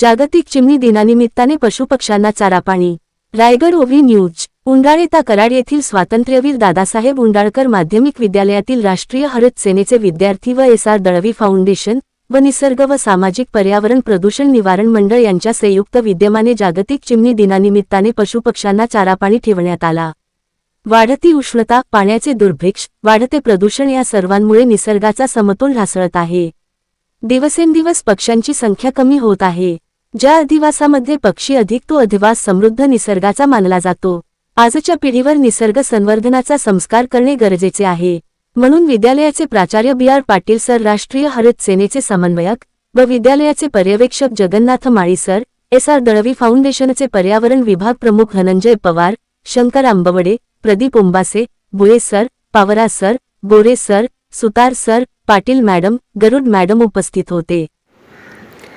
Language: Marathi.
जागतिक चिमणी दिनानिमित्ताने पशुपक्ष्यांना चारा पाणी रायगड ओव्ही न्यूज उंडाळे ता कराड येथील स्वातंत्र्यवीर दादासाहेब उंडाळकर माध्यमिक विद्यालयातील राष्ट्रीय हरित सेनेचे विद्यार्थी व एस आर दळवी फाउंडेशन व निसर्ग व सामाजिक पर्यावरण प्रदूषण निवारण मंडळ यांच्या संयुक्त विद्यमाने जागतिक चिमणी दिनानिमित्ताने पशुपक्ष्यांना चारापाणी ठेवण्यात आला. वाढती उष्णता पाण्याचे दुर्भिक्ष वाढते प्रदूषण या सर्वांमुळे निसर्गाचा समतोल ढासळत आहे. दिवसेंदिवस पक्ष्यांची संख्या कमी होत आहे. ज्या अधिवासामध्ये पक्षी अधिक तो अधिवास समृद्ध निसर्गाचा मानला जातो आजच्या पिढीवर निसर्ग संवर्धनाचा संस्कार करणे गरजेचे आहे. म्हणून विद्यालयाचे प्राचार्य बी आर पाटील सर राष्ट्रीय हरित सेनेचे समन्वयक व विद्यालयाचे पर्यवेक्षक Jagannath Mali sir S R Dalvi फाउंडेशनचे पर्यावरण विभाग प्रमुख Dhananjay Pawar Shankar Ambawade Pradeep Umbase Bule sir Pawara sir Gore sir Sutar sir Patil madam Garud madam उपस्थित होते.